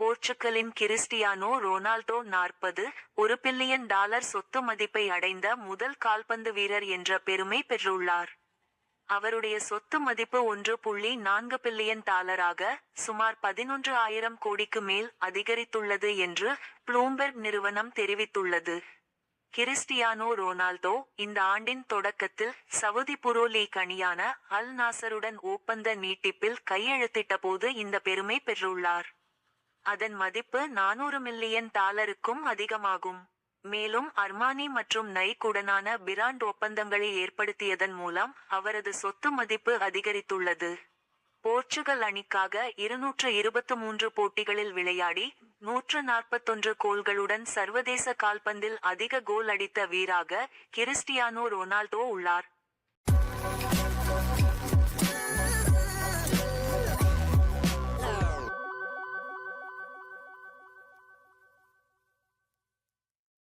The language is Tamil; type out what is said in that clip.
போர்ச்சுகலின் கிறிஸ்டியானோ ரொனால்டோ நாற்பது ஒரு பில்லியன் டாலர் சொத்து மதிப்பை அடைந்த முதல் கால்பந்து வீரர் என்ற பெருமை பெற்றுள்ளார். அவருடைய சொத்து மதிப்பு ஒன்று புள்ளி நான்கு பில்லியன் டாலராக சுமார் பதினொன்று ஆயிரம் கோடிக்கு மேல் அதிகரித்துள்ளது என்று ப்ளூம்பெர்க் நிறுவனம் தெரிவித்துள்ளது. கிறிஸ்டியானோ ரொனால்டோ இந்த ஆண்டின் தொடக்கத்தில் சவுதி புரோ லீக் அணியான அல் நாசருடன் ஒப்பந்த நீட்டிப்பில் கையெழுத்திட்டபோது இந்த பெருமை பெற்றுள்ளார். அதன் மதிப்பு நானூறு மில்லியன் டாலருக்கும் அதிகமாகும். மேலும் அர்மானி மற்றும் நைக்குடனான பிராண்ட் ஒப்பந்தங்களை ஏற்படுத்தியதன் மூலம் அவரது சொத்து மதிப்பு அதிகரித்துள்ளது. போர்ச்சுகல் அணிக்காக இருநூற்று இருபத்து மூன்று போட்டிகளில் விளையாடி நூற்று நாற்பத்தொன்று கோல்களுடன் சர்வதேச கால்பந்தில் அதிக கோல் அடித்த வீராக கிறிஸ்டியானோ ரொனால்டோ உள்ளார்.